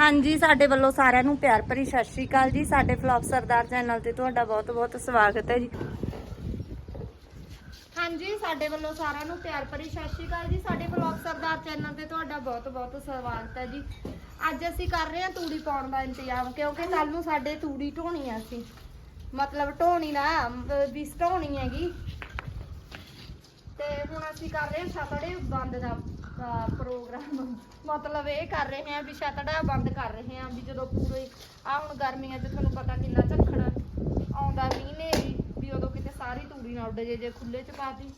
ਹਾਂਜੀ, ਸਾਡੇ ਵੱਲੋਂ ਸਾਰਿਆਂ ਨੂੰ ਪਿਆਰ ਭਰੀ ਸਤਿ ਸ਼੍ਰੀ ਅਕਾਲ ਜੀ। ਸਾਡੇ ਫਲੌਪ ਸਰਦਾਰ ਚੈਨਲ ਤੇ ਤੁਹਾਡਾ ਬਹੁਤ-ਬਹੁਤ ਸਵਾਗਤ ਹੈ ਜੀ। ਹਾਂਜੀ, ਸਾਡੇ ਵੱਲੋਂ ਸਾਰਿਆਂ ਨੂੰ ਪਿਆਰ ਭਰੀ ਸਤਿ ਸ਼੍ਰੀ ਅਕਾਲ ਜੀ। ਸਾਡੇ ਫਲੌਪ ਸਰਦਾਰ ਚੈਨਲ ਤੇ ਤੁਹਾਡਾ ਬਹੁਤ-ਬਹੁਤ ਸਵਾਗਤ ਹੈ ਜੀ। ਅੱਜ ਅਸੀਂ ਕਰ ਰਹੇ ਹਾਂ ਤੂੜੀ ਪਾਉਣ ਦਾ ਇੰਤਜ਼ਾਮ, ਕਿਉਂਕਿ ਕੱਲ ਨੂੰ ਸਾਡੇ ਤੂੜੀ ਢੋਣੀ ਆ ਅਸੀਂ। ਮਤਲਬ ਢੋਣੀ ਨਾ ਵੀ ਢੋਣੀ ਹੈਗੀ। ਤੇ ਹੁਣ ਅਸੀਂ ਕਰ ਰਹੇ ਹਾਂ ਛਤੜੇ ਬੰਦ ਦਾ ਪ੍ਰੋਗਰਾਮ। ਮਤਲਬ ਇਹ ਕਰ ਰਹੇ ਹਾਂ ਵੀ ਛਤੜਾ ਬੰਦ ਕਰ ਰਹੇ ਹਾਂ ਵੀ ਜਦੋਂ ਪੂਰੇ ਆ ਹੁਣ ਗਰਮੀਆਂ 'ਚ ਤੁਹਾਨੂੰ ਪਤਾ ਕਿੰਨਾ ਝੱਖੜ ਆਉਂਦਾ ਮੀਂਹ ਨੇਰੀ ਵੀ ਉਦੋਂ ਕਿਤੇ ਸਾਰੀ ਤੂੜੀ ਨਾ ਉੱਡ ਜੇ ਜੇ ਖੁੱਲੇ 'ਚ ਪਾਤੀ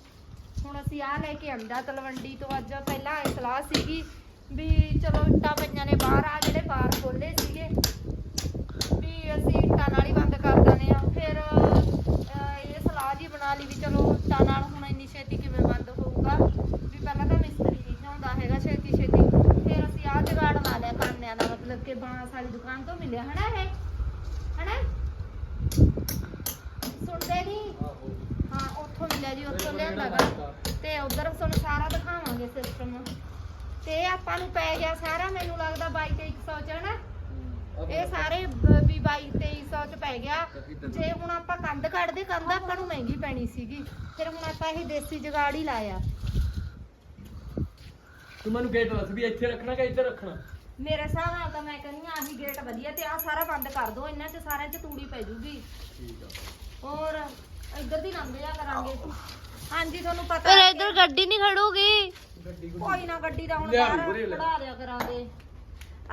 ਹੁਣ ਅਸੀਂ ਆ ਲੈ ਕੇ ਆਂਦਾ ਤਲਵੰਡੀ ਤੋਂ ਅੱਜ ਪਹਿਲਾਂ ਇਹ ਸਲਾਹ ਸੀਗੀ ਵੀ ਚਲੋ ਇੱਟਾਂ ਪਈਆਂ ਨੇ ਬਾਹਰ ਆ ਜਿਹੜੇ ਬਾਹਰ ਖੋਲੇ ਸੀਗੇ, ਵੀ ਅਸੀਂ ਇੱਟਾਂ ਨਾਲ ਹੀ ਬੰਦ ਕਰ ਦਿੰਦੇ ਆ ਫਿਰ ਅਹ, ਇਹ ਸਲਾਹ ਜੀ ਬਣਾ ਲਈ ਵੀ ਚਲੋ ਇੱਟਾਂ ਨਾਲ ਹੁਣ ਇੰਨੀ ਛੇਤੀ ਕਿਵੇਂ ਬੰਦ ਹੋਊਗਾ ਵੀ ਪਹਿਲਾਂ ਤਾਂ ਮਿਸਤਰੀ ਨਹੀਂ ਚਾਹੁੰਦਾ ਹੈਗਾ ਛੇਤੀ ਛੇਤੀ ਫਿਰ ਅਸੀਂ ਆਹ ਜੁਗਾੜ ਲਾ ਲਿਆ ਕਾਨਿਆਂ ਦਾ ਮਤਲਬ ਕਿ ਬਾਂਸ ਵਾਲੀ ਦੁਕਾਨ ਤੋਂ ਮਿਲਿਆ ਹਨਾ ਇਹ? ਹਨਾ? ਸੁਣਦੇ ਨਹੀਂ ਹਾਂ ਉੱਥੋਂ ਮਿਲਿਆ ਜੀ ਉੱਥੋਂ ਲਿਆਂਦਾ ਗਾ ਤੇ ਉਧਰ ਤੁਹਾਨੂੰ ਸਾਰਾ ਦਿਖਾਵਾਂਗੇ ਸਿਸਟਮ ਤੇ ਆਪਾਂ ਨੂੰ ਪੈ ਗਿਆ ਸਾਰਾ ਮੈਨੂੰ ਲੱਗਦਾ 22 2300 ਚ ਹਨਾ? ਇਹ ਸਾਰੇ ਵੀ 22 2300 ਚ ਪੈ ਗਿਆ। ਜੇ ਹੁਣ ਆਪਾਂ ਕੰਧ ਕੱਢਦੇ ਕੰਧ ਆਪਾਂ ਨੂੰ ਮਹਿੰਗੀ ਪੈਣੀ ਸੀਗੀ। ਫਿਰ ਹੁਣ ਆਪਾਂ ਇਹ ਦੇਸੀ ਜਗਾੜ ਹੀ ਲਾਇਆ। ਤੂੰ ਮੈਨੂੰ ਗੇਟ ਦੱਸ ਵੀ ਇੱਥੇ ਰੱਖਣਾ ਕਿ ਇੱਧਰ ਰੱਖਣਾ? ਮੇਰੇ ਹਿਸਾਬ ਨਾਲ ਤਾਂ ਮੈਂ ਕਹਿੰਦੀ ਆ ਆਹੀ ਗੇਟ ਵਧੀਆ ਤੇ ਆ ਸਾਰਾ ਬੰਦ ਕਰ ਦੋ ਇਹਨਾਂ ਚ ਸਾਰਿਆਂ ਚ ਤੂੜੀ ਪੈ ਜੂਗੀ। ਠੀਕ ਆ। ਹੋਰ ਇੱਧਰ ਦੀ ਲੰਘ ਜਾ ਕਰਾਂਗੇ। ਹਾਂਜੀ ਤੁਹਾਨੂੰ ਪਤਾ ਫਿਰ ਹੈ ਇਧਰ ਗੱਡੀ ਨਹੀਂ ਖੜੂਗੀ? ਗੱਡੀ ਕੋਈ ਨਾ ਗੱਡੀ ਦਾ ਹੁਣ ਲਿਆ ਬਾਹਰ ਉਰੇ ਲੈ। ਖੜਾ ਦਿਆ ਕਰਾਂਗੇ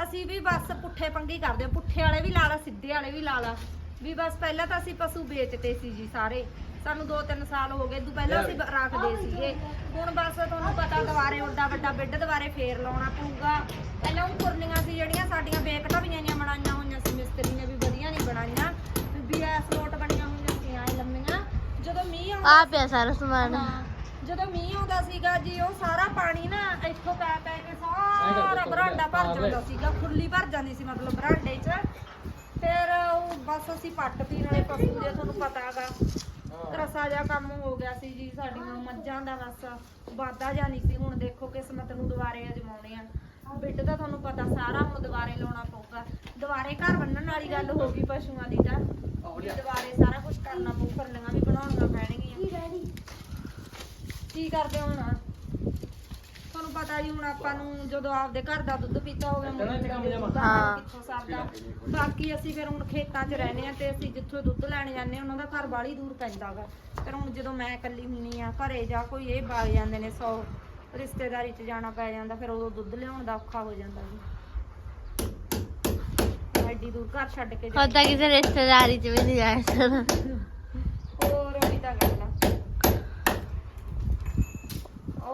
ਅਸੀਂ ਵੀ ਬਸ ਪੁੱਠੇ ਪੰਗੀ ਕਰਦੇ ਹਾਂ। ਪੁੱਠੇ ਵਾਲੇ ਵੀ ਲਾ ਲਾ ਸਿੱਧੇ ਵਾਲੇ ਵੀ ਲਾ ਲਾ। ਵੀ ਬਸ ਪਹਿਲਾਂ ਤਾਂ ਅਸੀਂ ਪਸ਼ੂ ਵੇਚਦੇ ਸੀ ਜੀ ਸਾਰੇ। ਸਾਨੂੰ 2-3 ਸਾਲ ਹੋ ਗਏ। ਤੋਂ ਪਹਿਲਾਂ ਅਸੀਂ ਬ- ਰੱਖਦੇ ਸੀਗੇ। ਹੁਣ ਬਸ ਤੁਹਾਨੂੰ ਪਤਾ ਦੁਬਾਰੇ ਓਡਾ ਵੱਡਾ ਬੈੱਡ ਦੁਬਾਰੇ ਫੇਰ ਲਾਉਣਾ ਪਊਗਾ। ਪਹਿਲਾਂ ਉਹ ਕੁਰਨੀਆਂ ਸੀ ਜਿਹੜੀਆਂ ਸਾਡੀਆਂ ਬੇਕਟਾ ਵੀ ਆਈਆਂ ਬਣਾਈਆਂ ਹੋਈਆਂ ਸੀ ਮਿਸਤਰੀ ਨੇ ਵੀ ਵਧੀਆ ਨਹੀਂ ਬਣਾਈਆਂ। ਵੀ ਐਸ ਲੋਟ ਬਣੀਆਂ ਹੋਈਆਂ ਸੀ ਐ ਲੰਮੀਆਂ। ਜਦੋਂ ਮੀਂਹ ਆਉਂਦਾ ਆ ਪਿਆ ਸਾਰਾ ਸਮਾਨ। ਹਾਂ, ਜਦੋਂ ਮੀਂਹ ਆਉਂਦਾ ਸੀਗਾ ਜੀ ਉਹ ਸਾਰਾ ਪਾਣੀ ਨਾ ਇੱਥੋਂ ਪੈ ਪੈ ਕੇ ਸਾਰਾ ਬਰਾਂਡਾ ਭਰ ਜਾਂਦਾ ਸੀਗਾ ਖੁੱਲੀ ਭਰ ਜਾਂਦੀ ਸੀ ਮਤਲਬ ਬਰਾਂਡੇ 'ਚ। ਫਿਰ ਉਹ ਬਸ ਅਸੀਂ ਪੱਟ ਪੀਣ ਵਾਲੇ ਪਸ਼ੂ ਦੇ ਤੁਹਾਨੂੰ ਪਤਾ ਹੈਗਾ ਰਸਾ ਜਿਹਾ ਕੰਮ ਹੋ ਗਿਆ ਸੀ ਜੀ ਸਾਡੀਆਂ ਮੱਝਾਂ ਦਾ ਬਸ ਵਾਧਾ ਜਾਂ ਨਹੀਂ ਸੀ। ਹੁਣ ਦੇਖੋ ਕਿਸਮਤ ਨੂੰ ਦੁਬਾਰੇ ਅਜਮਾਉਣੇ ਆ। ਬਿੱਡ ਦਾ ਤੁਹਾਨੂੰ ਪਤਾ ਸਾਰਾ ਹੁਣ ਦੁਬਾਰੇ ਲਾਉਣਾ ਪਊਗਾ। ਦੁਬਾਰੇ ਘਰ ਬੰਨਣ ਵਾਲੀ ਗੱਲ ਹੋ ਗਈ ਪਸ਼ੂਆਂ ਦੀ ਤਾਂ। ਦੁਬਾਰੇ ਸਾਰਾ ਕੁਝ ਕਰਨਾ ਪਊ ਫਰਲੀਆਂ ਵੀ ਬਣਾਉਣੀਆਂ ਪੈਣਗੀਆਂ। ਕੀ ਕਰਦੇ ਹੁਣ? ਪਤਾ ਜੀ ਹੁਣ ਆਪਾਂ ਨੂੰ ਜਦੋਂ ਆਪਦੇ ਘਰ ਦਾ ਦੁੱਧ ਪੀਤਾ ਹੋਵੇ ਹਾਂ। ਕਿੱਥੋਂ ਸਰਦਾ? ਬਾਕੀ ਅਸੀਂ ਫਿਰ ਹੁਣ ਖੇਤਾਂ 'ਚ ਰਹਿੰਦੇ ਆ ਤੇ ਅਸੀਂ ਜਿੱਥੋਂ ਦੁੱਧ ਲੈਣ ਜਾਂਦੇ ਆ ਉਹਨਾਂ ਦਾ ਘਰ ਬਾਲੀ ਦੂਰ ਪੈਂਦਾਗਾ ਫਿਰ ਹੁਣ ਜਦੋਂ ਮੈਂ ਇਕੱਲੀ ਹੁੰਨੀ ਆ ਘਰੇ ਜਾ ਕੋਈ ਇਹ ਬਾਗ ਜਾਂਦੇ ਨੇ ਸੌ ਰਿਸ਼ਤੇਦਾਰੀ 'ਚ ਜਾਣਾ ਪੈ ਜਾਂਦਾ ਫਿਰ ਉਦੋਂ ਦੁੱਧ ਲਿਆਉਣ ਦਾ ਔਖਾ ਹੋ ਜਾਂਦਾ ਜੀ। ਐਡੀ ਦੂਰ ਘਰ ਛੱਡ ਕੇ ਹੁਣ ਤਾਂ ਕਿਸੇ ਰਿਸ਼ਤੇਦਾਰੀ ਚ ਵੀ ਨਹੀਂ ਜਾ ਸਕਦਾ ਹੋਰ ਉਹੀ ਤਾਂ ਗੱਲ ਆ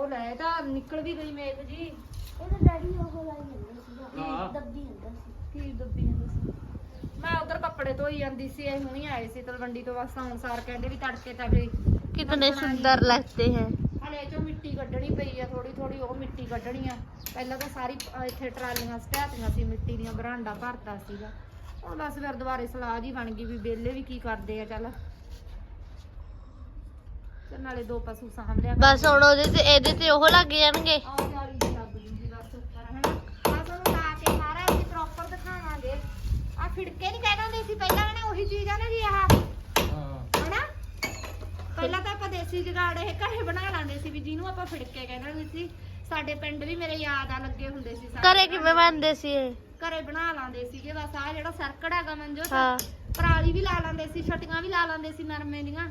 ਉਹ ਲੈ ਇਹ ਤਾਂ ਨਿਕਲ ਵੀ ਗਈ ਮੇਜ਼ ਜੀ ਇਹਦਾ ਡੈਡੀ ਉਹ ਲਾਈ ਜਾਂਦਾ ਸੀਗਾ ਹਾਂ। ਦੱਬੀ ਜਾਂਦਾ ਸੀ ਕੀ ਦੱਬੀ ਜਾਂਦੀ ਸੀ ਮੈਂ ਉਧਰ ਕੱਪੜੇ ਧੋਈ ਜਾਂਦੀ ਸੀ ਇਹ ਹੁਣੀ ਆਏ ਸੀ ਤਲਵੰਡੀ ਤੋਂ ਬਸ ਹੁਣ ਸਾਰ ਕਹਿੰਦੇ ਵੀ ਤੜਕੇ ਤਾਂ ਵੀ कितने सुंदर लगते हैं ਹਲੇ ਚੋਂ ਮਿੱਟੀ ਕੱਢਣੀ ਪਈ ਆ ਥੋੜੀ ਥੋੜੀ ਉਹ ਮਿੱਟੀ ਕੱਢਣੀ ਆ ਪਹਿਲਾਂ ਤਾਂ ਸਾਰੀ ਅਹ, ਇੱਥੇ ਟਰਾਲੀਆਂ ਸਟਿਆਤੀਆਂ ਸੀ ਮਿੱਟੀ ਦੀਆਂ ਬਰਾਂਡਾ ਭਰਤਾ ਸੀਗਾ ਹੁਣ ਬਸ ਫਿਰ ਦੁਬਾਰੇ ਸਲਾਹ ਜੀ ਬਣ ਗਈ ਵੀ ਬੇਲੇ ਵੀ ਕੀ ਕਰਦੇ ਆ ਚੱਲ ਤੇ ਨਾਲੇ ਦੋ ਪਸ਼ੂ ਸਾਂਭ ਲਿਆ ਬਸ ਹੁਣ ਉਹਦੇ ਤੇ ਇਹਦੇ ਤੇ ਉਹ ਲੱਗ ਜਾਣਗੇ। ਆਹ ਜਾਲੀ ਦੀ ਲੱਗ ਜੂਗੀ ਬਸ ਉੱਪਰ ਹਨਾ। ਆ ਤੁਹਾਨੂੰ ਲਾ ਕੇ ਸਾਰਾ ਅਸੀਂ ਪ੍ਰੋਪਰ ਦਿਖਾਵਾਂਗੇ। ਆ ਫਿੜਕੇ ਨਹੀਂ ਕਹਿ ਦਿੰਦੇ ਸੀ ਪਹਿਲਾਂ ਕਹਿੰਦੇ ਉਹੀ ਚੀਜ਼ ਆ ਨਾ ਜੀ ਆਹ। ਹਾਂ। ਹਨਾ? ਪਹਿਲਾਂ ਤਾਂ ਆਪਾਂ ਦੇਸੀ ਜਗਾੜ ਇਹ ਘਰੇ ਬਣਾ ਲਾਂਦੇ ਸੀ ਵੀ ਜਿਹਨੂੰ ਆਪਾਂ ਫਿੜਕੇ ਕਹਿੰਦੇ ਸੀ। ਸਾਡੇ ਪਿੰਡ ਵੀ ਮੇਰੇ ਯਾਦ ਆ ਲੱਗੇ ਹੁੰਦੇ ਸੀ ਸਾਰੇ ਘਰੇ ਕਿਵੇਂ ਬਣਦੇ ਸੀ ਇਹ? ਘਰੇ ਬਣਾ ਲਾਂਦੇ ਸੀਗੇ ਬਸ ਆ ਜਿਹੜਾ ਸਰਕੜ ਹੈਗਾ ਮੰਜੋ ਹਾਂ। ਪਰਾਲੀ ਵੀ ਲਾ ਲਾਂਦੇ ਸੀ ਛਟੀਆਂ ਵੀ ਲਾ ਲਾਂਦੇ ਸੀ ਨਰਮੇ ਦੀਆਂ।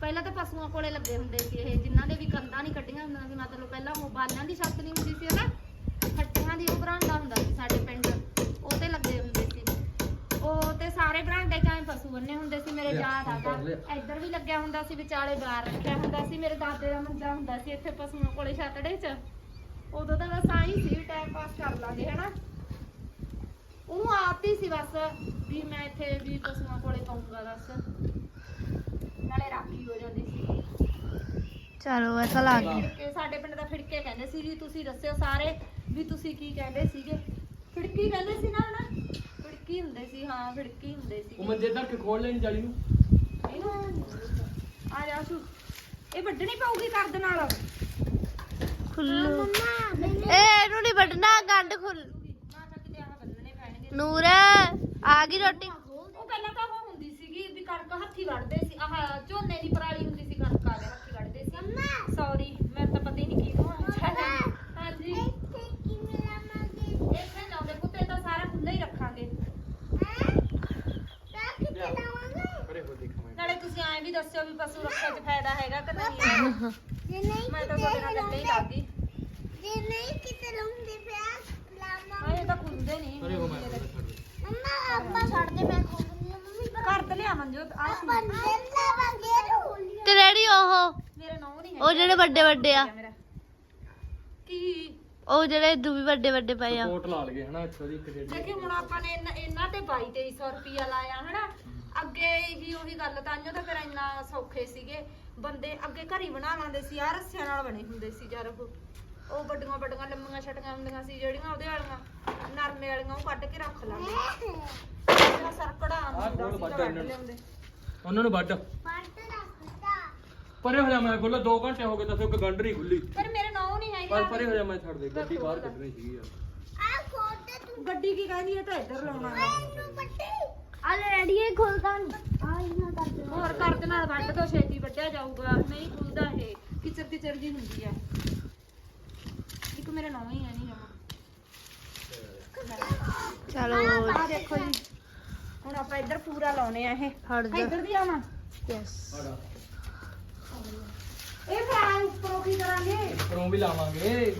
ਪਹਿਲਾਂ ਤਾਂ ਪਸ਼ੂਆਂ ਕੋਲੇ ਲੱਗੇ ਹੁੰਦੇ ਸੀ ਇਹ ਜਿਨ੍ਹਾਂ ਦੇ ਵੀ ਕੰਧਾਂ ਨਹੀਂ ਕੱਢੀਆਂ ਹੁੰਦੀਆਂ ਸੀ ਮਤਲਬ ਪਹਿਲਾਂ ਮੋਬਾਈਲਾਂ ਦੀ ਛੱਤ ਨਹੀਂ ਹੁੰਦੀ ਸੀ ਨਾ ਛੱਟੀਆਂ ਦੀ ਉਹ ਬਰਾਂਡਾ ਹੁੰਦਾ ਸੀ ਸਾਡੇ ਪਿੰਡ ਉਹ ਤੇ ਲੱਗੇ ਹੁੰਦੇ ਸੀ। ਉਹ ਤੇ ਸਾਰੇ ਬਰਾਂਡੇ ਚ ਐਂ ਪਸ਼ੂ ਬੰਨੇ ਹੁੰਦੇ ਸੀ ਮੇਰੇ ਯਾਦ ਆਗਾ ਇੱਧਰ ਵੀ ਲੱਗਿਆ ਹੁੰਦਾ ਸੀ ਵਿਚਾਲੇ ਬਾਹਰ ਰੱਖਿਆ ਹੁੰਦਾ ਸੀ ਮੇਰੇ ਦਾਦੇ ਦਾ ਮੰਜਾ ਹੁੰਦਾ ਸੀ ਇੱਥੇ ਪਸ਼ੂਆਂ ਕੋਲੇ ਛੱਤੜੇ 'ਚ। ਉਦੋਂ ਤਾਂ ਬਸ ਆਹੀ ਸੀ ਟਾਈਮ ਪਾਸ ਕਰ ਲਾਂਗੇ ਹਨਾ? ਉਹਨੂੰ ਆਤੀ ਸੀ ਬਸ ਵੀ ਮੈਂ ਇੱਥੇ ਵੀ ਪਸ਼ੂਆਂ ਕੋਲੇ ਪਾਉਂਗਾ ਬਸ। ਨਾਲੇ ਰਾਖੀ ਹੋ ਜਾਂਦੀ ਸੀ। ਚਲੋ ਐਸਾ ਲੱਗ ਗਿਆ ਫਿੜਕੇ ਸਾਡੇ ਪਿੰਡ ਦਾ ਫਿੜਕੇ ਕਹਿੰਦੇ ਸੀ ਜੀ ਤੁਸੀਂ ਦੱਸਿਓ ਸਾਰੇ ਵੀ ਤੁਸੀਂ ਕੀ ਕਹਿੰਦੇ ਸੀਗੇ। ਫਿੜਕੀ ਕਹਿੰਦੇ ਸੀ ਨਾ ਹਨਾ? ਫਿੜਕੀ ਹੁੰਦੇ ਸੀ ਹਾਂ ਫਿੜਕੀ ਹੁੰਦੇ ਸੀ ਉਹ ਮੰਜੇ ਧਰ ਕੇ ਖੋਲ ਲੈਣੀ ਜਾਲੀ ਨੂੰ। ਆ ਜਾ ਸੂ। ਇਹ ਵੱਢਣੀ ਪਊਗੀ ਕਰਦ ਨਾਲ। ਖੁੱਲੂ ਇਹ ਇਹਨੂੰ ਨਹੀਂ ਵੱਢਣਾ ਗੰਢ ਖੁੱਲ ਨਾ ਨੂਰ ਆ ਗਈ ਰੋਟੀ ਉਹ ਪਹਿਲਾਂ ਤਾਂ ਉਹ ਹੁੰਦੀ ਸੀਗੀ ਹੱਥੀ ਵੱਢਦੇ ਸੀ ਆਹ ਝੋਨੇ ਦੀ ਪਰਾਲੀ ਹੁੰਦੀ ਸੀ ਕਣਕਾਂ ਦੇ ਹੱਥੀ ਵੱਢਦੇ ਸੀ ਸੌਰੀ ਮੈਨੂੰ ਤਾਂ ਪਤਾ ਹੀ ਨਹੀਂ ਕੀ ਹੋਇਆ ਹਾਂਜੀ ਇੱਥੇ ਲਾਉਂਦੇ ਪੁੱਤੇ ਤਾਂ ਸਾਰਾ ਖੁੱਲਾ ਹੀ ਰੱਖਾਂਗੇ ਪਰੇ ਹੋ ਦੇਖਾਂ ਮੈਂ ਨਾਲੇ ਤੁਸੀਂ ਐਂ ਵੀ ਦੱਸਿਓ ਵੀ ਪਸ਼ੂ ਰੱਖਣ 'ਚ ਫਾਇਦਾ ਹੈਗਾ ਕਿ ਨਹੀਂ ਹੈਗਾ ਮੈਂ ਤਾਂ ਤੁਹਾਡੇ ਨਾਲ ਗੱਲੇ ਹੀ ਲੱਗੀ ਹਾਂ ਇਹ ਤਾਂ ਖੁੱਲਦੇ ਨਹੀਂ ਪਰੇ ਹੋ ਮੈਂ ਛੱਡ ਦੇ ਘਰ ਤੇ ਲਿਆ ਮਨਜੋਤ ਆ ਤੇ ਰੈਡੀ ਉਹ ਮੇਰੇ ਨੌ ਨਹੀਂ ਉਹ ਜਿਹੜੇ ਵੱਡੇ ਵੱਡੇ ਆ। ਮੇਰਾ ਕੀ? ਉਹ ਜਿਹੜੇ ਦੂਵੀ ਵੱਡੇ ਵੱਡੇ ਪਏ ਆ। ਸਪੋਰਟ ਲਾ ਲਗੇ ਹਨਾ ਇੱਥੋਂ ਦੀ ਇੱਕ ਡੇਢ ਦੇਖੀ ਹੁਣ ਆਪਾਂ ਨੇ ਇਹਨਾਂ- ਇਹਨਾਂ ਤੇ 22 2300 ਰੁਪਿਆ ਲਾਇਆ ਹਨਾ। ਅੱਗੇ ਹੀ ਉਹੀ ਗੱਲ ਤਾਂਿਓ ਤਾਂ ਫਿਰ ਇੰਨਾ ਸੌਖੇ ਸੀਗੇ। ਬੰਦੇ ਅੱਗੇ ਘਰੀ ਬਣਾ ਲਾਂਦੇ ਸੀ ਆ ਰੱਸਿਆਂ ਨਾਲ ਬਣੇ ਹੁੰਦੇ ਸੀ ਯਾਰ ਉਹ। ਉਹ ਵੱਡੀਆਂ ਵੱਡੀਆਂ ਲੰਮੀਆਂ ਛਟੀਆਂ ਹੁੰਦੀਆਂ ਸੀ ਜਿਹੜੀਆਂ ਉਹਦੇ ਵਾਲੀਆਂ ਨਰਮੇ ਵਾਲੀਆਂ ਉਹ ਕੱਢ ਕੇ ਰੱਖ ਲਾਂਗੇ ਜਿਹੜਾ ਸਰਕੜਾ ਆਹ ਹੁੰਦਾ ਕੋਲ ਸੀ ਵੱਢ ਤਾਂ ਇਹਨਾਂ ਨੂੰ। ਲਿਆਉਂਦੇ ਉਹਨਾਂ ਨੂੰ ਵੱਢ। ਪਰੇ ਹੋ ਜਾ ਮੈਂ ਖੁੱਲਾ 2 ਘੰਟੇ ਹੋ ਗਏ ਤਾਂ ਇੱਕ ਗੰਢ ਨਹੀਂ ਖੁੱਲੀ ਪਰ ਮੇਰੇ ਨੌ ਨਹੀਂ ਹੈਗੇ ਪਰ ਪਰੇ ਹੋ ਜਾ ਮੈਂ ਛੱਡ ਦੇ ਗੱਡੀ ਬਾਹਰ ਕੱਢਣੀ ਸੀਗੀ ਯਾਰ ਗੱਡੀ ਕੀ ਕਹਿੰਦੀ ਹੈ ਤਾਂ ਇੱਧਰ ਲਾਉਣਾ ਹੋਰ ਕਰ ਦੇ ਨਾਲ ਵੱਢ ਦੋ ਛੇਤੀ ਵੱਢਿਆ ਜਾਊਗਾ। ਨਹੀਂ ਖੁੱਲਦਾ ਇਹ ਕਿਚਰ ਕਿਚਰ ਜੀ ਹੁੰਦੀ ਆ। ਇੱਕ ਮੇਰੇ ਨੌਂ ਹੀ ਹੈ ਨਹੀਂ ਜਮਾ ਚਲੋ ਆ ਦੇਖੋ ਜੀ। ਆਪਾਂ ਇੱਧਰ ਪੂਰਾ ਲਾਉਨੇ ਆ ਇਹ। ਹਟ ਜਾ। ਇੱਧਰ ਦੀ ਆਵਾਂ? ਯੈਸ ਸਾਡਾ ਇਹ ਫਰਾਈ ਉੱਪਰੋਂ ਕੀ ਕਰਾਂਗੇ? ਉੱਪਰੋਂ ਵੀ ਲਾਵਾਂਗੇ।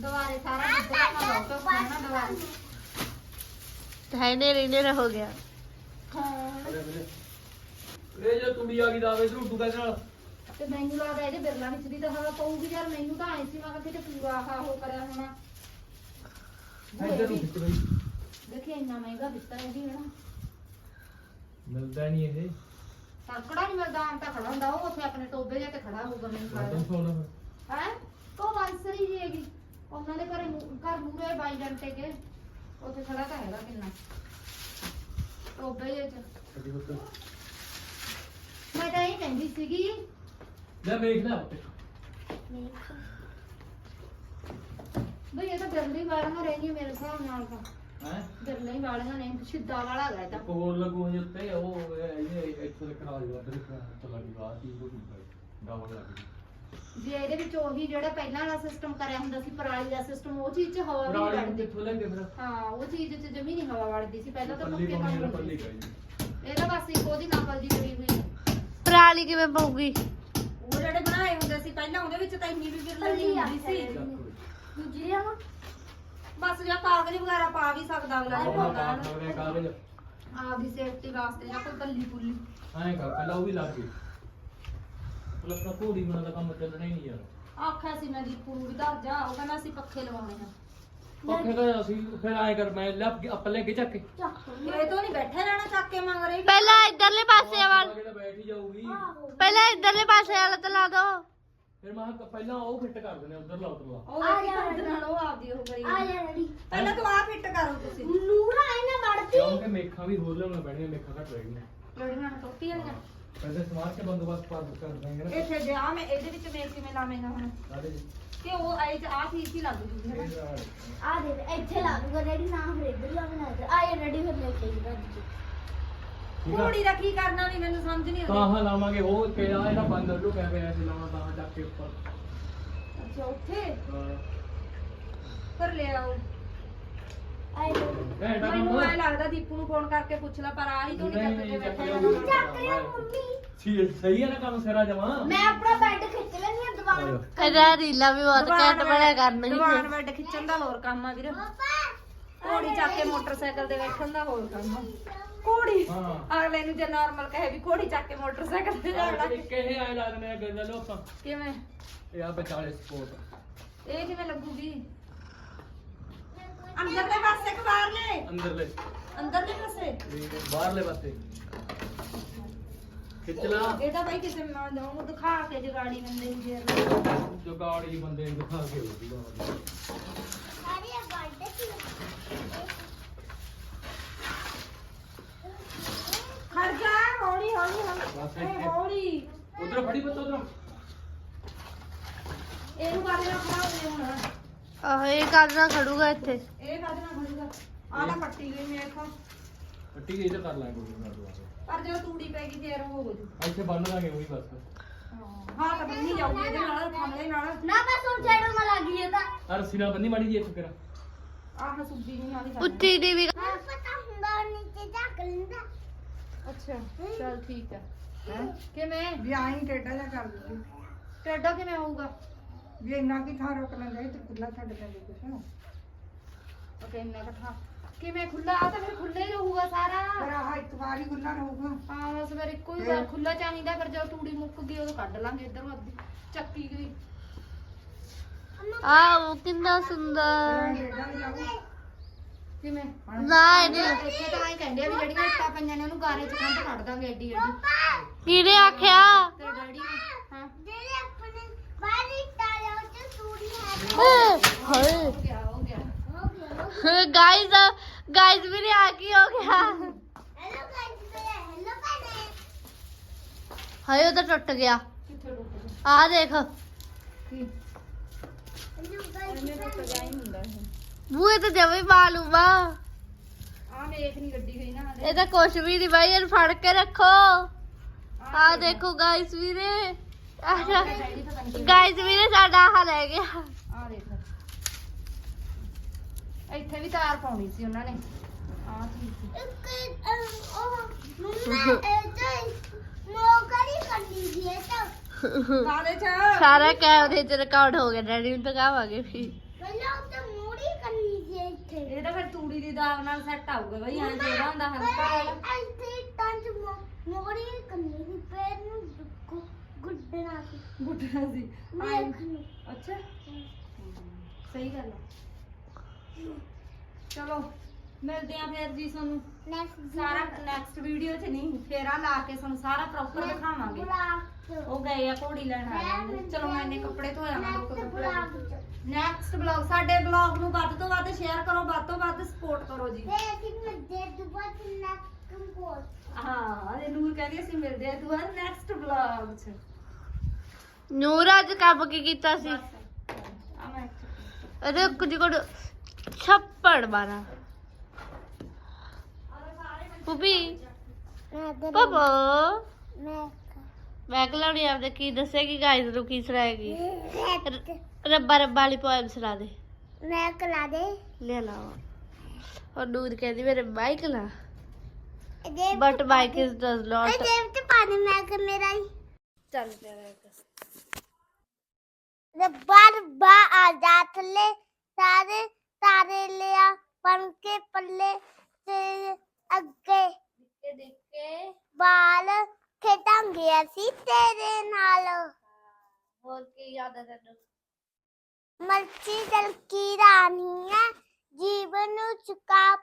ਦੁਬਾਰੇ ਸਾਰਾ ਇੱਧਰ ਦਾ ਬਹੁਤ ਖਾਣਾ ਦੁਬਾਰੇ। ਹੈ ਨੇਰੇ ਨੇਰਾ ਹੋ ਗਿਆ। ਹਾਂ। ਪਰੇ ਪਰੇ ਇਹ ਜੇ ਤੁੰਡੀ ਆ ਗਈ ਦਾਵੇ ਇਧਰ ਉੱਡੂ ਨਾਲ। ਤੇ ਮੈਨੂੰ ਲੱਗਦਾ ਇਹਦੇ ਬਿਰਲਾ ਵਿੱਚ ਦੀ ਤਾਂ ਹਵਾ ਪਊਗੀ। ਯਾਰ ਮੈਨੂੰ ਤਾਂ ਆਈ ਸੀ ਮੈਂ ਕਿਹਾ ਕਿਤੇ ਪੂਰਾ ਆਹ ਉਹ ਕਰਿਆ ਹੋਣਾ। ਇੱਧਰ ਨੂੰ ਖਿੱਚ ਬਈ। ਦੇਖੀ ਇੰਨਾ ਮਹਿੰਗਾ ਦਿੱਤਾ ਇਹ ਵੀ ਹਨਾ। ਮਿਲਦਾ ਨਹੀਂ ਇਹ। ਸਰਕੜਾ ਨਹੀਂ ਮਿਲਦਾ ਆਮ ਤਾਂ ਖੜਾ ਹੁੰਦਾ ਉਹ ਉੱਥੇ ਆਪਣੇ ਟੋਬੇ ਜਾ ਤੇ ਖੜਾ ਹੋਊਗਾ ਮੈਨੂੰ ਤੂੰ ਲੱਗਦਾ। ਸੋਣਾ ਹੈ? ਉਹ ਵਾਂਸਰੀ ਜੀ ਹੈਗੀ। ਉਹਨਾਂ ਦੇ ਘਰੇ ਮੂ- ਘਰ ਮੂਰੇ ਬਾਈ ਜੰਟੇ ਕੇ ਉੱਥੇ ਖੜਾ ਤਾਂ ਹੈਗਾ ਕਿੰਨਾ। ਟੋਬੇ ਜਿਹੇ ਚ। ਕਦੀ ਹੁੱਕ ਮੈਂ ਤਾਂ ਇਹ ਕਹਿੰਦੀ ਸੀਗੀ। ਲੈ ਵੇਖ ਲੈ ਬਈ ਇਹ ਤਾਂ ਗਰਲੀ ਵਾਲੀਆਂ ਰਹਿਣੀਆਂ ਮੇਰੇ ਹਿਸਾਬ ਨਾਲ ਤਾਂ। ਹੈ? ਗਰਲੀ ਵਾਲੀਆਂ ਨੇ ਸਿੱਧਾ ਵਾਲਾ ਹੈਗਾ ਇਹ ਤਾਂ। ਕੋਲ ਲੱਗੂ ਹਜੇ ਉੱਤੇ ਉਹ ਇਹ ਇਹ ਇੱਥੋਂ ਦੇ ਕਰਾ ਦਿਓ ਅਦਰ ਚਲਾ ਦੀ ਬਾਤ ਹੀ ਉਹ ਡਾਵਰ ਲੱਗ ਗਈ ਜੇ ਇਹਦੇ ਵਿੱਚ ਉਹੀ ਜਿਹੜਾ ਪਹਿਲਾਂ ਵਾਲਾ ਸਿਸਟਮ ਕਰਿਆ ਹੁੰਦਾ ਸੀ ਪਰਾਲੀ ਦਾ ਸਿਸਟਮ ਉਹ ਚੀਜ਼ 'ਚ ਹਵਾ ਵੀ ਪੁਰਾਣੀ ਨਹੀਂ ਨੂੰ ਵੜਦੀ। ਕਿੱਥੋਂ ਲੈਂਗੇ ਫਿਰ? ਹਾਂ ਉਹ ਚੀਜ਼ 'ਚ ਜਮੀ ਨਹੀਂ ਹਵਾ ਵੜਦੀ ਸੀ ਪਹਿਲਾਂ ਤਾਂ ਪੱਲੀ ਪੱਕੇ ਪਾਉਣੀ ਕੰਮ ਹੈ ਹੁੰਦੇ ਪੱਲੀ ਸੀ। ਕਰੀ ਇਹ ਤਾਂ ਬਸ ਇੱਕ ਉਹਦੀ ਨਕਲ ਜੀ ਕਰੀ ਹੋਈ ਹੈ ਪਰਾਲੀ ਕਿਵੇਂ ਪਊਗੀ? ਉਹ ਜਿਹੜੇ ਬਣਾਏ ਹੁੰਦੇ ਸੀ ਪਹਿਲਾਂ ਉਹਦੇ ਵਿੱਚ ਤਾਂ ਇੰਨੀ ਵੀ ਬਿਰਲਾ ਨਹੀਂ ਹੁੰਦੀ ਸੀ। ਦੂਜੀ ਆ। ਬਸ ਜਾਂ ਕਾਗਜ਼ ਵਗੈਰਾ ਪਾ ਵੀ ਸਕਦਾ ਅਗਲਾ ਜੇ ਪਾਉਂਦਾ ਹੈ ਨਾ। ਆਪਣੇ ਕਾਗਜ਼। ਆਪਦੀ ਸੇਫਟੀ ਵਾਸਤੇ ਜਾਂ ਕੋਈ ਕੱਲੀ ਪੁੱਲੀ ਐਂ ਕਰ ਪਹਿਲਾਂ ਉਹ ਵੀ ਲੱਗ ਗਈ। ਪਲੱਸ ਤਾਂ ਕੋੜੀ ਬਣਾ ਦਾ ਕੰਮ ਚੱਲਣਾ ਹੀ ਨਹੀਂ ਯਾਰ। ਆਖਿਆ ਸੀ ਮੈਂ ਦੀਪੂ ਨੂੰ ਵੀ ਦੱਸ ਜਾ ਉਹ ਕਹਿੰਦਾ ਅਸੀਂ ਪੱਖੇ ਲਵਾਉਣੇ ਆ। ਪੱਖੇ ਤਾਂ ਅਸੀਂ ਫਿਰ ਐਂ ਕਰ ਮੈਂ ਲੱਭ ਕੇ ਆਪਾਂ ਲੈ ਕੇ ਚੱਕ ਕੇ। ਇਹ ਤੋਂ ਨਹੀਂ ਬੈਠੇ ਰਹਿਣਾ ਚੱਕ ਕੇ ਮੰਗ ਰਹੀ। ਪਹਿਲਾਂ ਇਧਰਲੇ ਪਾਸੇ ਵਾਲ। ਜਿਹੜਾ ਬੈਠ ਹੀ ਜਾਊਗੀ। ਪਹਿਲਾਂ ਇਧਰਲੇ ਪਾਸੇ ਵਾਲਾ ਤਾਂ ਲਾ ਦੋ। ਫਿਰ ਮੈਂ ਕਿਹਾ ਪਹਿਲਾਂ ਉਹ ਫਿੱਟ ਕਰ ਦਿੰਦੇ ਉਧਰ ਲਾ ਉਧਰ ਲਾ। ਉਹ ਆ ਨਾਲ ਉਹ ਆਪਦੀ ਉਹ ਕਰੀ ਪਹਿਲਾਂ ਤੂੰ ਆ ਫਿੱਟ ਕਰੋ ਤੁਸੀਂ। ਕਿਉਂਕਿ ਮੇਖਾਂ ਵੀ ਹੋਰ ਲਿਆਉਣਾ ਪੈਣੀਆਂ ਮੇਖਾਂ ਘੱਟ ਰਹਿਣੀਆਂ। ਲੜੀਆਂ ਟੋਪੀ ਵਾਲੀਆਂ ਪਹਿਲੇ ਸਮਾਜ ਕੇ ਬੰਦੋਬਸਤ ਪਾ ਕਰ ਦਾਂਗੇ ਨਾ। ਇੱਥੇ ਜੇ ਆ ਮੈਂ ਇਹਦੇ ਵਿੱਚ ਮੇਲ ਕਿਵੇਂ ਲਾਵੇਂਗਾ ਹੁਣ। ਸਾਰੇ ਜੀ। ਕਿ ਉਹ ਚ ਆ ਚੀਜ਼ ਹੀ ਲੱਗ ਜੂਗੀ ਹਨਾ? ਆ। ਦੇ ਇੱਥੇ ਲਾ ਦੂੰਗਾ ਰੈਡੀ ਨਾ ਫਿਰ ਇੱਧਰ ਲਾ ਬਣਾ ਦੇ। ਆ ਇਹ ਰੈਡੀ ਫਿਰ ਲੈ ਕੇ ਆਈ ਰੱਜ ਠੀਕ ਆ? ਕੁੜੀ ਦਾ ਕੀ ਕਰਨਾ ਵੀ ਮੈਨੂੰ ਸਮਝ ਨਹੀਂ ਆਉਂਦੀ। ਹਾਂ ਲਾਵਾਂਗੇ ਉਹ ਕਿਹੜਾ ਇਹਦਾ ਬੰਦ ਲੁਕਿਆ ਪਿਆ ਸੀ ਲਾਵਾਂ ਤਾਂ ਚੱਕ ਕੇ ਉੱਪਰ? ਅੱਛਾ ਉੱਥੇ? ਹਾਂ। ਫਿਰ ਲੈ ਆਓ। ਮੈਨੂੰ ਐ ਲੱਗਦਾ ਦੀਪੂ ਨੂੰ ਫੋਨ ਕਰਕੇ ਪੁੱਛ ਲੈ ਪਰ ਆ ਹੀ ਤੂੰ ਨਹੀਂ ਚੱਕ ਕੇ ਬੈਠਾ ਜਾਣਾ ਚੱਕ ਲਿਆ ਮੰਮੀ। ਸੀ ਸਹੀ ਹੈ ਨਾ ਕੰਮ ਸਿਰਾ ਜਮਾ ਮੈਂ ਆਪਣਾ ਬੈੱਡ ਖਿੱਚ ਲੈਣੀ ਆ ਦੀਵਾਨ ਇਹਦਾ ਰੀਲਾ ਵੀ ਬਹੁਤ ਘੱਟ ਬਣਿਆ ਦੀਵਾਨ ਕਰਨਗੀ। ਬੈੱਡ ਖਿੱਚਣ ਦਾ ਹੋਰ ਕੰਮ ਆ ਵੀਰ। ਪਾਪਾ ਘੋੜੀ ਚੱਕ ਕੇ ਮੋਟਰਸਾਈਕਲ ਤੇ ਬੈਠਣ ਦਾ ਹੋਰ ਕੰਮ ਆ। ਘੋੜੀ। ਹਾਂ। ਅਗਲੇ ਨੂੰ ਜੇ ਨਾਰਮਲ ਕਹੇ ਵੀ ਘੋੜੀ ਚੱਕ ਕੇ ਮੋਟਰਸਾਈਕਲ ਤੇ ਜਾਣਾ ਕਿਹੇ ਆਏ ਲੱਗਦੇ ਆ ਗੱਲਾਂ ਲੋਕਾਂ ਕਿਵੇਂ? ਇਹ ਆ ਵਿਚਾਲੇ ਸਪੋਰਟ ਇਹ ਕਿਵੇਂ ਲੱਗੂਗੀ? ਅੰਦਰਲੇ ਪਾਸੇ ਕਿ ਬਾਹਰਲੇ? ਅੰਦਰਲੇ। ਅੰਦਰਲੇ ਪਾਸੇ? ਬਾਹਰਲੇ ਪਾਸੇ। ਖਿੱਚ ਲਾ। ਇਹਦਾ ਭਾਈ ਕਿਸੇ ਮਾਂ ਦਾ ਉਹਨੂੰ ਦਿਖਾ ਕੇ ਜਗਾੜੀ ਬੰਦੇ ਨੂੰ ਫੇਰ ਜੋ ਗਾੜੀ ਬੰਦੇ ਨੂੰ ਦਿਖਾ ਕੇ ਹੋਊਗਾ ਸਾਰੀ ਬੈੱਡ ਸੀ ਖੜ ਜਾ ਹੌਲੀ ਹੌਲੀ ਬਸ ਇੱਥੇ। ਉਧਰ ਫੜੀ ਬੱਤ ਉਧਰ। ਇਹਨੂੰ ਕਰ ਲਿਆ ਖੜਾ ਹੋ ਗਿਆ ਹੁਣ? ਆਹ ਇਹ ਕਰਨਾ ਖੜੂਗਾ ਇੱਥੇ? ਇਹ ਕਾਹਦੇ ਨਾਲ ਖੜੂਗਾ? ਆਹ ਤਾਂ ਕੱਟੀ ਗਈ ਮੇਰੇ ਕੋਲ। ਪੱਟੀ ਗਈ ਤਾਂ ਕਰ ਲਾਂਗੇ ਕੋਈ ਨਾ ਦੁਬਾਰਾ ਪਰ ਜਦੋਂ ਤੂੜੀ ਪੈ ਗਈ ਫੇਰ ਉਹ ਹੋ ਜੂ ਇੱਥੇ ਬੰਨ ਲਾਂਗੇ ਉਹੀ ਬਸ। ਹਾਂ ਤਾਂ ਬੰਨੀ ਜਾਊਗੀ ਇਹਦੇ ਨਾਲ ਥੰਮਲੇ ਨਾਲ। ਨਾ ਮੈਂ ਸੁਣ ਛੇੜੂ ਮੈਂ ਲੱਗ ਇਹ ਤਾਂ। ਆ ਰੱਸੀ ਨਾਲ ਬੰਨੀ ਮਾੜੀ ਜੀ ਇੱਕ ਫਿਰ। ਆਹ ਸੁੱਜੀ ਨਹੀਂ ਆਲੀ ਉੱਚੀ ਦੀ ਵੀ ਪਤਾ ਹੁੰਦਾ ਨੀਚੇ ਝਾਕ ਲੈਂਦਾ। ਅੱਛਾ ਚਲ ਠੀਕ ਹੈ ਹੈ ਕਿਵੇਂ ਵੀ ਆਈ ਟੇਡਾ ਜਿਹਾ ਕਰ ਦਿੱਤੀ ਟੇਡਾ ਕਿਵੇਂ ਹੋਊਗਾ ਵੀ ਇੰਨਾ ਕੀ ਥਾਂ ਰੋਕ ਲੈਂਦੇ ਤੇ ਖੁੱਲਾ ਛੱਡ ਦਿੰਦੇ ਕੁਛ ਓਕੇ ਇੰਨਾ ਇਕੱਠਾ ਕਿਵੇਂ ਖੁੱਲਾ ਆ ਤਾਂ ਫਿਰ ਖੁੱਲੇ ਹੀ ਰਹੂਗਾ ਸਾਰਾ ਪਰ ਆਹ ਇੱਕ ਵਾਰ ਹੀ ਖੁੱਲਾ ਰਹੂਗਾ ਹਾਂ ਬਸ ਫਿਰ ਇੱਕੋ ਹੀ ਵਾਰ ਖੁੱਲਾ ਚਾਹੀਦਾ ਫਿਰ ਜਦੋਂ ਤੂੜੀ ਮੁੱਕ ਗਈ ਉਦੋਂ ਕੱਢ ਲਾਂਗੇ ਇਧਰੋਂ ਅੱਧੀ ਚੱਕੀ ਗਈ ਆਹ ਕਿੰਨਾ ਸੁੰਦਰ ਟੇਡਾ ਵੀ ਜਾਊ ਕਿਵੇਂ? ਨਾ ਇਹਨੇ ਇੱਥੇ ਤਾਂ ਐਂ ਕਹਿੰਦੇ ਆ ਵੀ ਜਿਹੜੀਆਂ ਇੱਟਾਂ ਪਈਆਂ ਨੇ ਉਹਨੂੰ ਗਾਰੇ ਚ ਕੰਧ ਕੱਢ ਦਾਂਗੇ ਏਡੀ ਏਡੀ ਕਿਹਨੇ ਆਖਿਆ? ਤੇਰੇ ਡੈਡੀ ਨੇ ਹਾਂ। ਜਿਹੜੇ ਆਪਣੇ ਬਾਹਰੀ ਟਾਲੇ ਉੱਤੇ ਸੂੜੀ ਹੈ ਹਾਏ ਹੋ ਗਿਆ ਹੋ ਗਿਆ। ਹੋ ਗਿਆ ਗਾਇਸ ਗਾਇਸ ਮੇਰੇ ਆ ਕੀ ਹੋ ਗਿਆ। ਹੈਲੋ ਗਾਇਸ ਹੈਲੋ ਭੈਣੇ ਹਾਏ ਉਹ ਤਾਂ ਟੁੱਟ ਗਿਆ। ਕਿੱਥੇ ਟੁੱਟ ਗਿਆ? ਆ ਦੇਖ। ਕੀ? ਹੈਲੋ ਗਾਇਸ ਇਹਨੇ ਟੁੱਟ ਗਿਆ ਹੀ ਹੁੰਦਾ ਇਹ। ਬੂਏ ਤਾਂ ਜਮੇ ਮਾਲੂਮ ਆ ਆ ਵੇਖ ਨਹੀਂ ਗੱਡੀ ਗਈ ਨਾ ਹਲੇ। ਇਹ ਤਾਂ ਕੁਛ ਵੀ ਨਹੀਂ ਬਾਈ ਇਹਨੂੰ ਫੜ ਕੇ ਰੱਖੋ। ਆ ਦੇਖੋ। ਗਾਇਸ ਵੀਰੇ। ਡੈਡੀ ਪਤਾ ਨਹੀਂ ਗਾਇਸ ਵੀਰੇ ਸਾਡਾ ਆਹ ਲੈ ਗਿਆ। ਆ ਦੇਖ। ਇੱਥੇ ਵੀ ਤਾਰ ਪਾਉਣੀ ਸੀ ਉਹਨਾਂ ਨੇ। ਆ ਠੀਕ ਸੀ। ਇੱਕ ਅਹ, ਉਹ ਮੰਮਾ ਇਹ ਤਾਂ ਨੌਕਰੀ ਕਰਨੀ ਸੀ ਇਹ ਤਾਂ। ਕਾਲੇ ਚ। ਸਾਰਾ ਕੈਮਰੇ ਚ ਰਿਕਾਰਡ ਹੋ ਗਿਆ ਡੈਡੀ ਨੂੰ ਦਿਖਾਵਾਂਗੇ ਫਿਰ ਪਹਿਲਾਂ ਉੱਤੇ ਮੂੜੀ ਕਰਨੀ ਸੀ ਇੱਥੇ ਇਹ ਤਾਂ ਦੀ ਦਾਲ ਨਾਲ ਸੈੱਟ ਆਊਗਾ ਬਈ ਐਂ ਜਿਹੜਾ ਹੁੰਦਾ ਹਲਕਾ ਵਾਲਾ ਇੱਥੇ ਟੰਜ ਮੋੜੀ ਕਰਨੀ ਸੀ ਪੈਰ ਨੂੰ ਗੁ- ਗੁੱਡਣਾ ਸੀ। ਗੁੱਟਣਾ ਸੀ। ਵੇਖਣੀ ਅੱਛਾ। ਸਹੀ ਗੱਲ ਆ। ਚਲੋ। ਮਿਲਦੇ ਆ ਫਿਰ ਜੀ ਤੁਹਾਨੂੰ। ਨੈਕਸਟ ਸਾਰਾ ਨੈਕਸਟ ਵੀਡੀਓ 'ਚ ਨਹੀਂ ਫੇਰਾ ਲਾ ਕੇ ਤੁਹਾਨੂੰ ਸਾਰਾ ਪ੍ਰੋਪਰ ਦਿਖਾਵਾਂਗੇ। ਉਹ ਗਏ ਆ ਘੋੜੀ ਲੈਣ ਆ ਚਲੋ ਮੈਂ ਇੰਨੇ ਕੱਪੜੇ ਧੋਇਆ ਮੈਂ ਦੋ ਕੁ ਕੱਪੜੇ ਨੈਕਸਟ ਬਲੌਗ ਸਾਡੇ ਬਲੌਗ ਨੂੰ ਵੱਧ ਤੋਂ ਵੱਧ ਸ਼ੇਅਰ ਕਰੋ ਵੱਧ ਤੋਂ ਵੱਧ ਸਪੋਰਟ ਕਰੋ ਜੀ। ਹਾਂ ਇਹ ਨੂਰ ਕਹਿੰਦੀ ਅਸੀਂ ਮਿਲਦੇ ਆ ਤੂੰ ਨੈਕਸਟ ਬਲੌਗ 'ਚ। ਨੂਰ ਅੱਜ ਕੰਮ ਕੀ ਕੀਤਾ ਸੀ? ਆ ਮੈਂ ਅਰੇ ਕੁਝ ਕੋਲ ਛੱਪੜ ਮਾਰਾ। ਪੁੱਪੀ? ਪਾਪਾ। ਮੈਂ ਕਲਾਉਣੀ ਆਪਦੇ ਕੀ ਦੱਸੇਗੀ ਗਾਇਸ ਨੂੰ ਕੀ ਸੁਣਾਏਗੀ? ਰੱਬਾ ਰੱਬਾ ਵਾਲੀ ਪੋਇਮ ਸੁਣਾ ਦੇ। ਮੈਂ ਕਲਾ ਦੇ। ਲੈ ਲਾਵਾ ਔਰ ਨੂਰ ਕਹਿੰਦੀ ਮੇਰੇ ਮਾਈਕ ਲਾ ਜੇ but mike is does not ਜੇਬ ਤੇ ਪਾਣੀ ਮੈਂ ਕਰ ਮੇਰਾ ਹੀ। ਚੱਲ ਪਿਆ ਰੱਬਾ ਰੱਬਾ ਆ ਜਾ ਥੱਲੇ। ਸਾਰੇ ਤਾਰੇ ਲਿਆ ਬਣ ਕੇ ਪੱਲੇ। ਤੇ ਅੱਗੇ ਕੇ ਦੇਖ। ਕੇ ਬਾਲ ਖੇਡਾਂਗੇ ਅਸੀਂ ਤੇਰੇ ਨਾਲ। ਹੋਰ ਕੀ ਯਾਦ ਹੈ ਤੈਨੂੰ? ਮਰਚੀ ਦਿਲ ਕੀ ਰਾਣੀ ਹੈ ਜੀਵਨ ਨੂੰ ਚੁਕਾ